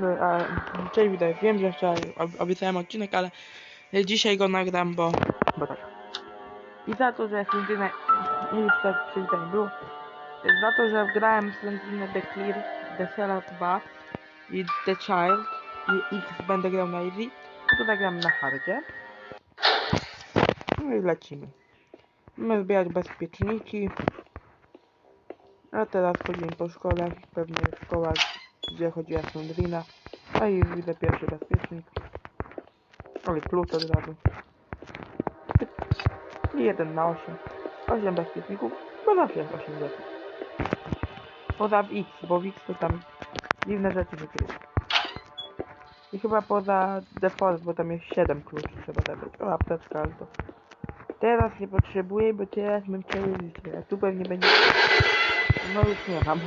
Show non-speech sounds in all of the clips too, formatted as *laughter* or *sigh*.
No, a, cześć, witaj. Wiem, że wczoraj ob- obiecałem odcinek, ale dzisiaj go nagram, bo... Bo tak. I za to, że Slendrina... Nie wiem, czy tak przywitanie było. Za to, że grałem Slendrinę The Clear, The Cellar 2 i The Child i X będę grał na Easy, to zagram na hardzie. No i lecimy. Mamy zbierać bezpieczniki. A teraz chodzimy po szkole, pewnie szkoła, gdzie chodziła Sandrina. A i widzę pierwszy bezpiecznik. Ale klucz od razu. I 1 na 8. 8 bezpieczników, bo zawsze jest 8 rzeczy. Poza w X, bo w X to tam dziwne rzeczy wykryć. I chyba poza default, bo tam jest 7 kluczy trzeba zabrać. O, apteczka, ale to... Teraz nie potrzebuję, bo teraz mam całe życie. A tu pewnie będzie... No już nie mam.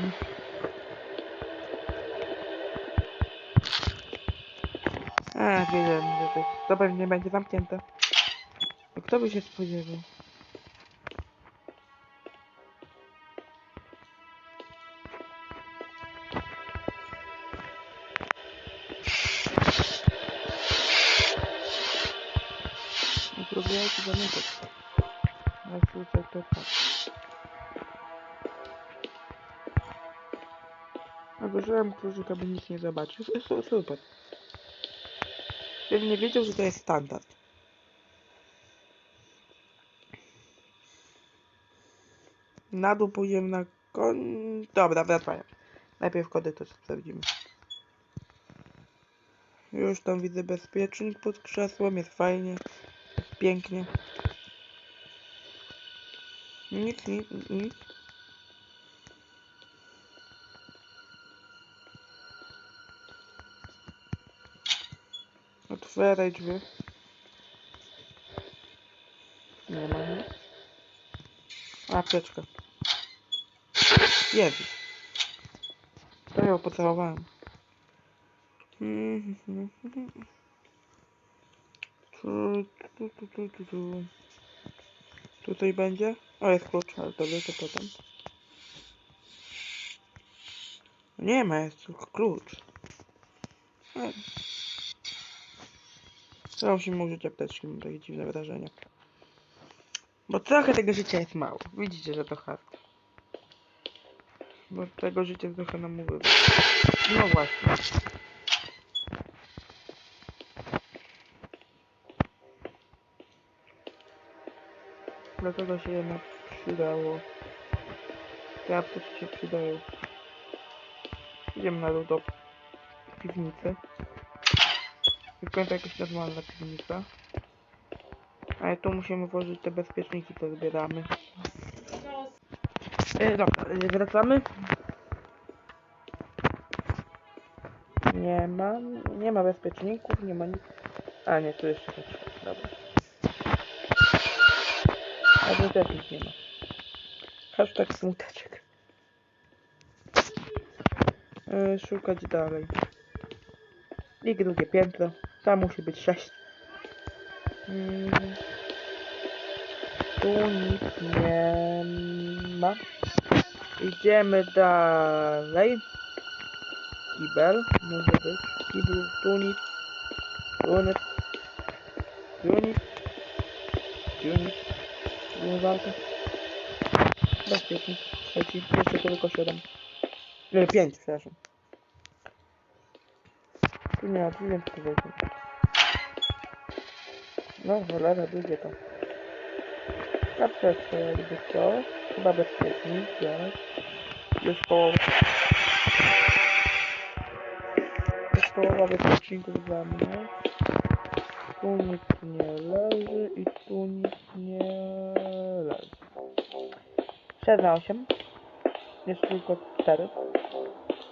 A, wiedziałem, że to, to pewnie będzie zamknięte. Kto by się spodziewał? Nie próbujcie zamykać. Na słuchaj to tak. Odłożyłem kluczyk, aby nikt nie zobaczył. Su- *laughs* Super. Gdybym nie wiedział, że to jest standard. Na dół pójdziemy na kon... Dobra, wracamy. Najpierw kody to sprawdzimy. Już tam widzę bezpiecznik pod krzesłem, jest fajnie, jest pięknie. Nic, nic, nic. Otwieraj drzwi. Nie ma nic. Apteczka. Jezu. To ją pocałowałem. Tu, tu, tu, tu, tu, tu. Tutaj będzie? O, jest klucz, ale to to potem. Nie ma, jest tylko klucz. E. To musimy użyć apteczki, mam takie dziwne wrażenie. Bo trochę tego życia jest mało. Widzicie, że to hard. Bo tego życia trochę nam ubywa. No właśnie. Dlatego się jednak przydało. Te apteczki się przydają. Idziemy na dół do piwnicy. W końcu jakaś normalna piwnica. Ale tu musimy włożyć te bezpieczniki, co zbieramy. E, dobra, e, wracamy. Nie ma, nie ma bezpieczników, nie ma nic. A nie, tu jeszcze coś. Dobra. A tu też nic nie ma. Hashtag smuteczek. E, szukać dalej. I drugie piętro. Tam musi być 6. Mm. Tu nic nie ma. Idziemy dalej. Kibel może być. Kibel, tu nic. Tu nic. Tu nic. Tu nic. Umywalka. Bezpiecznik. Trzeci. Jeszcze tylko 7. Nie, 5, przepraszam. Tu nie tu wejdziemy. No, cholera, długie to. Apteczka jakby co? Chyba bezpiecznik, tak. Już połowa. Już połowa bezpieczników za mnie. Tu nic nie leży i tu nic nie leży. 6 na 8. Jeszcze tylko 4.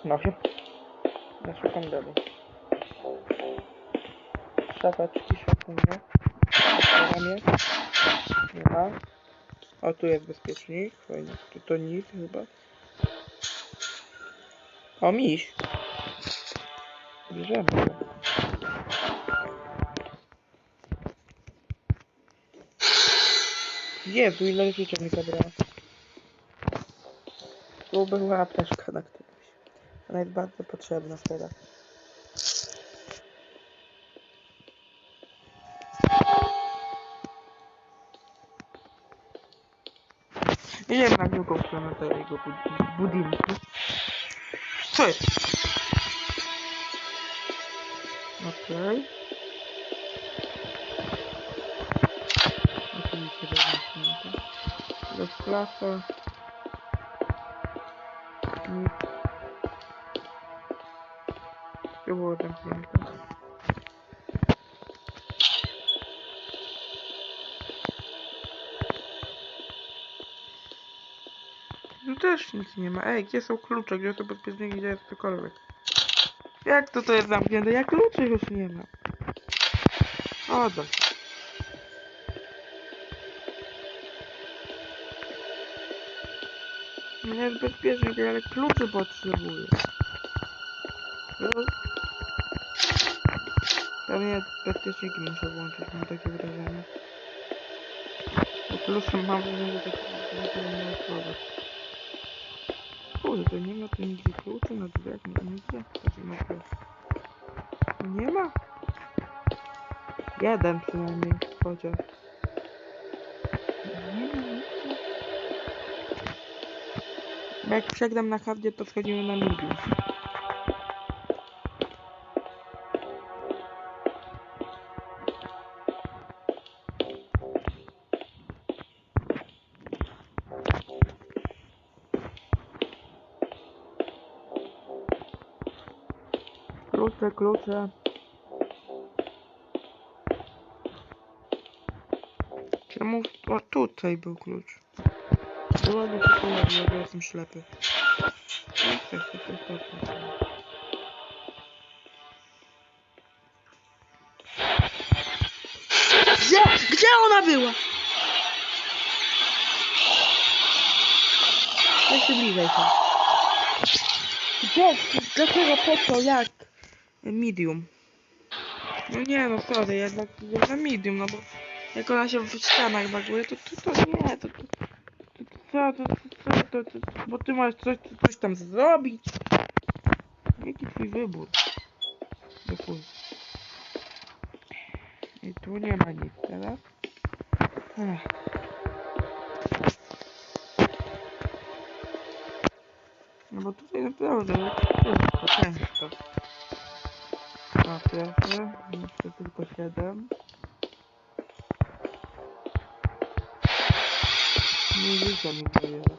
Na 8. Ja szukam dalej. Szataczki, szakunie. Ramię. Nie ma. O, tu jest bezpiecznik. Fajnie. Tu to nic chyba. O, miś. Bierzemy go. Jezu, ile życia mi zabrała. Tu była apteczka na którymś. Ona jest bardzo potrzebna teraz. Ile mam go do jego budynku? Co jest? Oke. Okay. Oczywiście rozwinięte. Bez klasa. Nic. To było zamknięte. Też nic nie ma. Ej, gdzie są klucze? Gdzie są bezpieczniki? Gdzie jest cokolwiek? Jak to to jest zamknięte? Jak kluczy już nie ma? O, dobrze. Nie jest bezpiecznie, ale kluczy potrzebuję. Pewnie bezpieczniki muszę włączyć, mam takie wrażenie. Klucze mam wrażenie, że takie nie otworzę. Kurde, nie ma tu nigdzie kluczy na drzwiach, nie nigdzie. Znaczy, no to... Nie ma? Jeden przynajmniej, chociaż. Nie ma nigdzie. Jak przegram na hardzie, to wchodzimy na medium. Proste klucze. Czemu? A tutaj był klucz. No Dokładnie się pojawił, bo jestem ślepy. Tak, tak, tak, tak, tak. Gdzie? Gdzie ona była? Jeszcze bliżej to. Gdzie? Dlaczego? Po co? Jak? Medium. No nie no, sorry, jednak na medium, no bo jak ona się w ścianach baguje, to, to, to nie, to, to, to, to, to, to, to, to, to, bo ty masz coś, coś tam zrobić. Jaki twój wybór? Chuj. I tu nie ma nic teraz. Ech. No bo tutaj naprawdę jest ciężko. Na pierwsze, jeszcze tylko 7. Nie życia mi wyjeżdża.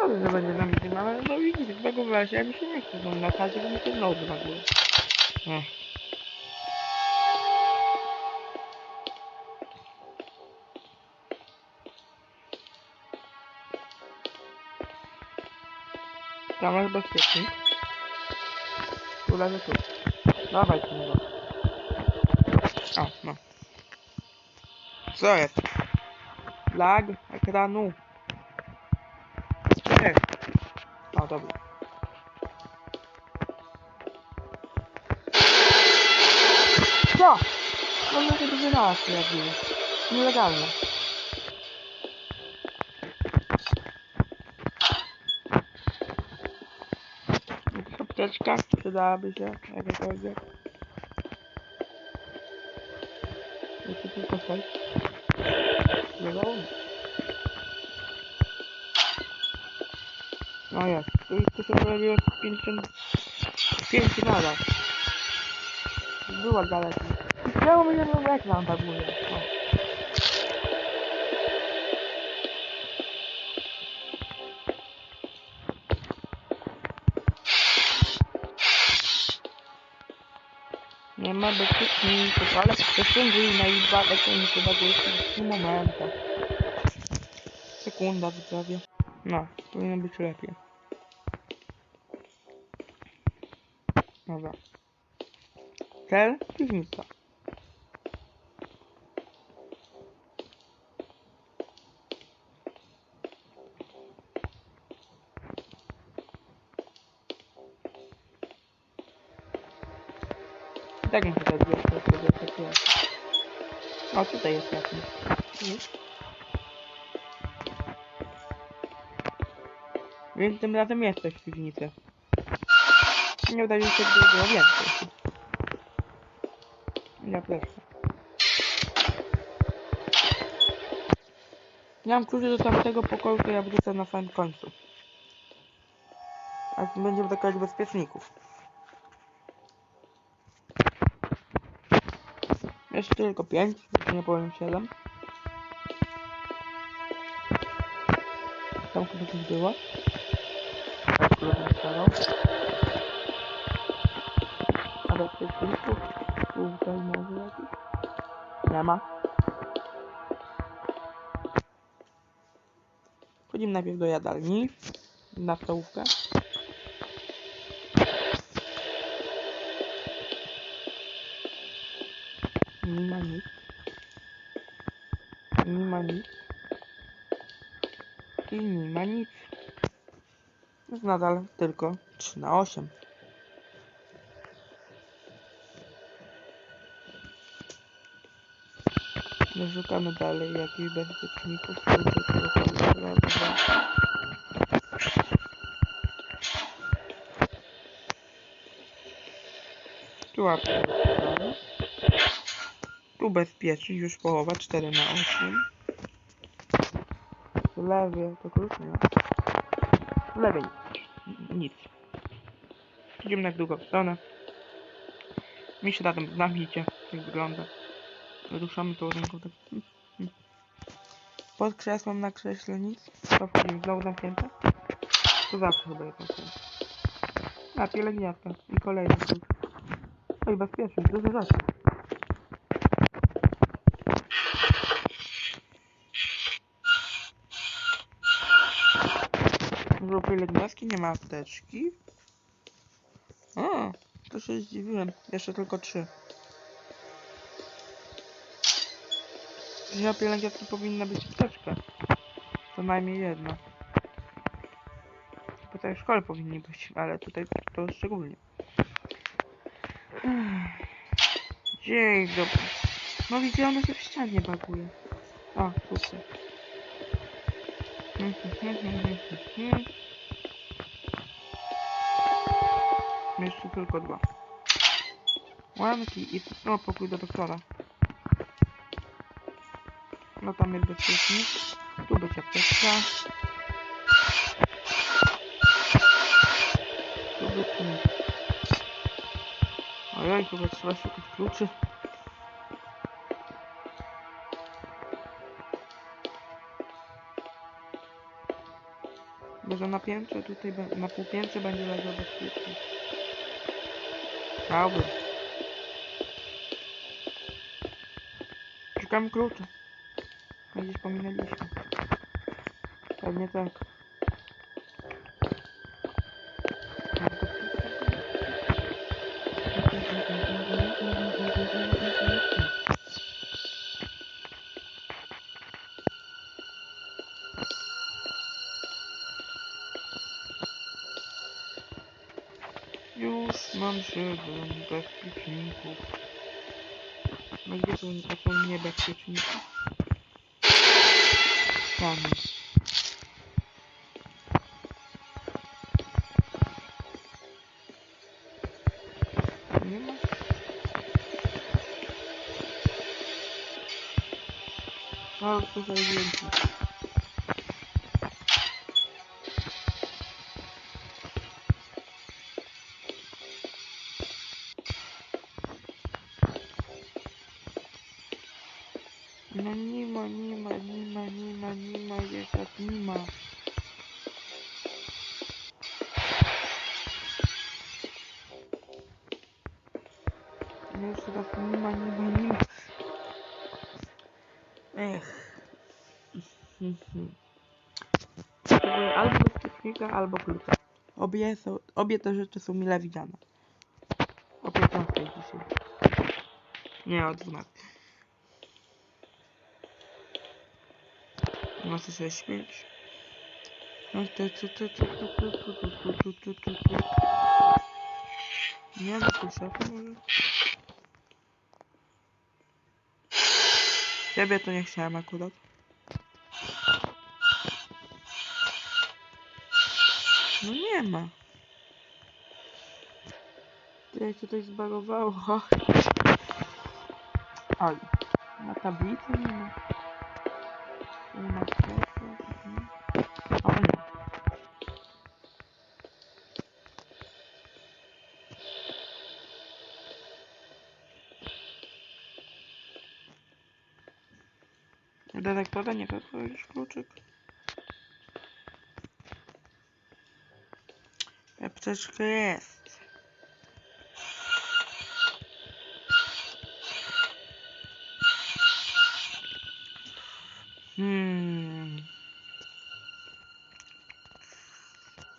Dobrze, że będzie na mnie, ale no widzicie, zbagowała się, ja mi się nie chce znowu na chacie, bo mi się zbaguje. Ech. Tam masz bezpiecznik. O level todo. Lá vai pro. Ah, não. Só é. Lag, vai quedar nu. É. Não, tá bom. Só. Não me reduzir nada, minha vida. Não é legal, né? Deixa eu pegar de casa. Przydałaby się jakakolwiek. Jeszcze tylko sześć. Wiadomo. No jest. Tu, tu się pojawiło 55 nadal. Była galeta. Chciało mi jeden ekran do piquinho. Olha, eu sumindo mas vai lado daquele que bagulho que é uma merda. Segunda vitória. Não, tô indo na bitrapia. Vamos lá. Quero que junta. Tá? Dagmar. Tutaj jest jasne. Więc tym razem jest coś w piwnicy. Nie udaje się, gdyby było więcej. Ja proszę. Nie mam kluczy do tamtego pokoju, to ja wrócę na samym końcu. A tu będziemy dokonać bezpieczników. Jeszcze tylko 5, już nie powiem 7. Tam coś było. Tak, który tam starał. A bezpieczników? Tutaj może jakiś? Nie ma. Wchodzimy najpierw do jadalni. Na stołówkę. Nie ma nic. Nie ma nic. I nie ma nic. Jest nadal tylko 3 na 8. No szukamy dalej jakichś bezpieczników. Raz, dwa. Tu apteka. Tu bezpiecznik, już połowa, 4 na 8. W lewie, to klucz. W lewej nic. Idziemy na drugą stronę. Mi się razem znamicie, jak wygląda. Ruszamy tą ręką tak. Pod krzesłem na krześle nic. To wchodzimy znowu zamknięte. To zawsze chyba jest zamknięte. A, pielęgniarka. I kolejny klucz. Oj, bezpieczny, dużo rzeczy. Dużo pielęgniarki, nie ma apteczki. O, to się zdziwiłem. Jeszcze tylko trzy. Na pielęgniarki powinna być apteczka. Co najmniej jedna. Tutaj w szkole powinni być, ale tutaj to szczególnie. Dzień dobry. No widzę, ona się w ścianie baguje. O, super. Jeszcze tylko dwa. Łamki i no, pokój do doktora. No tam jest bezpiecznik. Tu być apteczka. Tu być nic. Ojej, chyba trzeba szukać kluczy. Może na piętrze tutaj, na półpiętrze będzie leżał bezpiecznie. правда. Чукам круто. Мы здесь поменялись. А не так. Siedem bezpieczników. No gdzie są, a są niebezpieczniki? Tam. Nie ma? No, to zajęci. Ech. Albo bezpiecznika, albo klucza. Obie, są, obie te rzeczy są mile widziane. O 15 dzisiaj. Nie, o 12. No to sobie śmieć. No to tu tu tu tu tu tu tu tu tu tu tu Nie no tu szafa może? Ciebie to nie chciałem akurat. No nie ma. Ty jak się coś zbagowało. Oj. Na tablicy nie ma. Tu ma. O nie. Detektora nie to jakiś kluczyk. Apteczka jest. Hmm.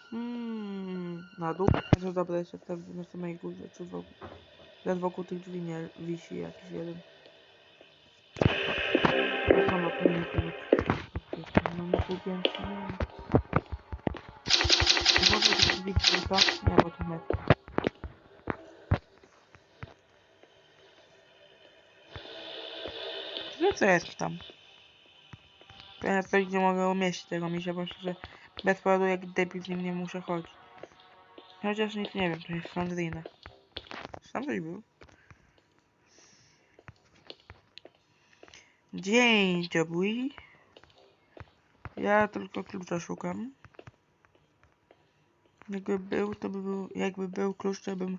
Hmm. Na dół? Może dobra, jeszcze tam na samej górze, czy wokół. Nawet wokół tych drzwi nie wisi jakiś jeden. To samo powinien być. No pół piętra, nie wiem. Może to drzwi to Nie, bo to metr. No co jest tam? Ja pewnie nie mogę umieścić tego misia, bo że bez powodu jak debil z nim nie muszę chodzić. Chociaż nic nie wiem, to jest Sandrina. Sam coś był. Dzień dobry. Ja tylko klucza szukam. Jakby był, to by był, jakby był klucz, to bym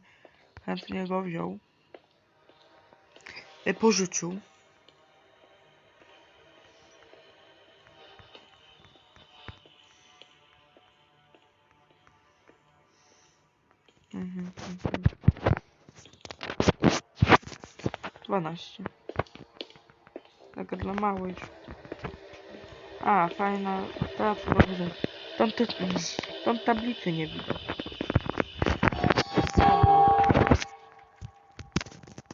chętnie go wziął. E, pożyczył. Mhm, mhm. 12. Taka dla małych. A, fajna. Teraz chyba wziąć. Tam, te, tam tablicy nie widać.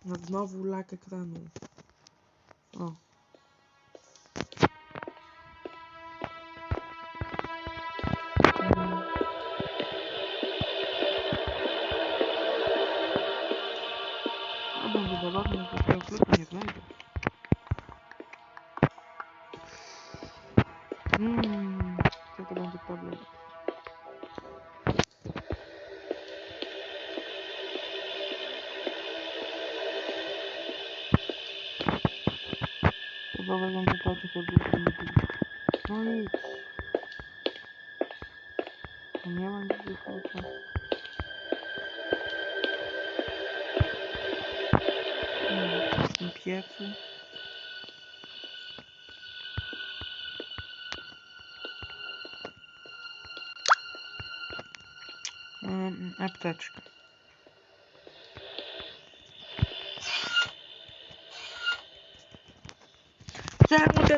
No znowu lak ekranu. O. Chyba będzie płacić od dwóch minut. No nic. To nie ma nic do klucza.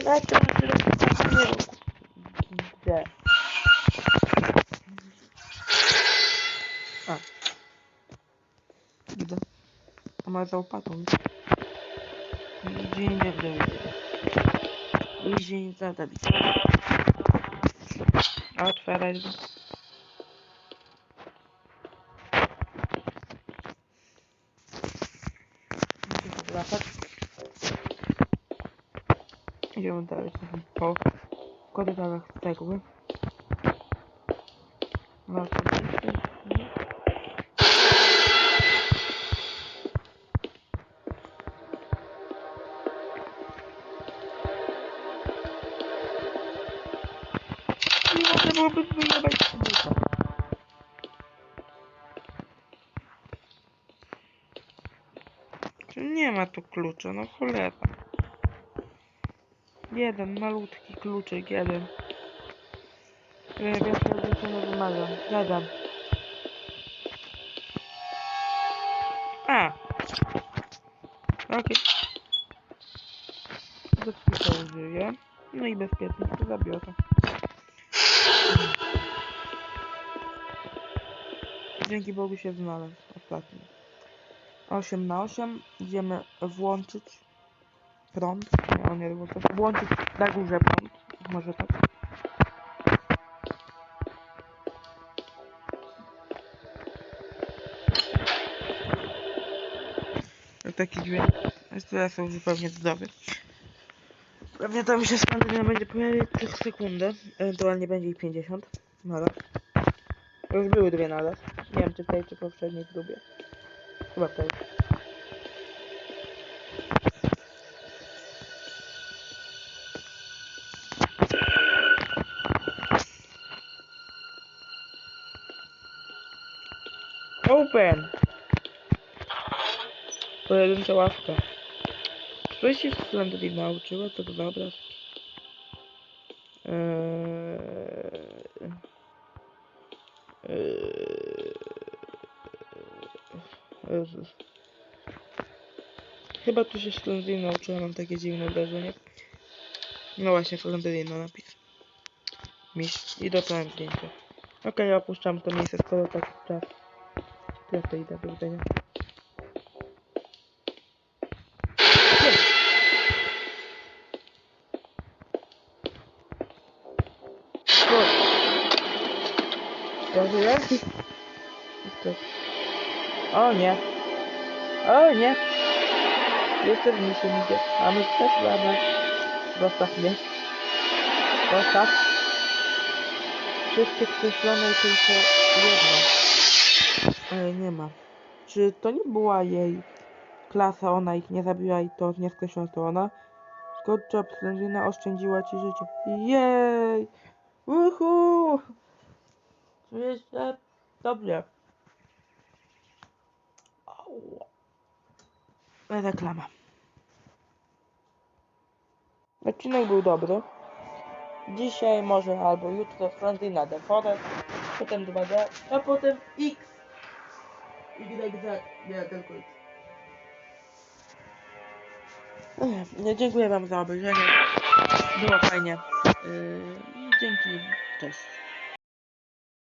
Hmm, w tym piecu. Mm, apteczka. Czemu ten ekran tyle pokazuje? Gdzie? A. Widzę. A ma za opatą. Dzień dobry. Dzień dobry. Idziemy dalej po korytarzach cegły. No, można byłoby. Czy nie ma tu klucza, no cholera. Jeden, malutki kluczyk, jeden. Wiem, że nie wymagam. Jeden. A! Okej. Okay. To użyję. No i bezpiecznie to zabiorę. Dzięki Bogu się znalazł ostatni. 8 na 8. Idziemy włączyć prąd. Nie, on nie włączyć. Włączyć na górze prąd. Może tak. Taki dźwięk. Teraz są zupełnie zdrowy. Pewnie tam się skandynawia będzie pojawiać tych sekundę. Ewentualnie będzie ich 50. Naraz. Już były dwie naraz. Nie wiem czy tej czy poprzedniej próbie. Chyba w tej. Open! Pojedyncza ławka. Coś się Slenderly nauczyła, co to za obraz? Eee... Eee... Jezus. Chyba tu się Slenderly nauczyła, mam takie dziwne wrażenie. No właśnie, Slenderly na napis. Mistrz i dopełniam zdjęcie. Okej, opuszczam to miejsce, skoro taki czas. Ja to idę, do widzenia. Zdążyłem? To- O nie. O nie. Jeszcze w się idzie. A my też mamy. Zostaw mnie. Zostaw. Wszystkie skreślone i tylko jedno. Ale nie ma. Czy to nie była jej klasa, ona ich nie zabiła i to nie skreślono to ona? Scott Jobs, Lenina oszczędziła ci życie. Jej! Uhu! Czuję się dobrze. Reklama. Odcinek był dobry. Dzisiaj może albo jutro Franklina The potem 2D, a potem X. YZ, nie tylko X. Ech, Nie, dziękuję wam za obejrzenie. Było fajnie. Yy, dzięki. Cześć.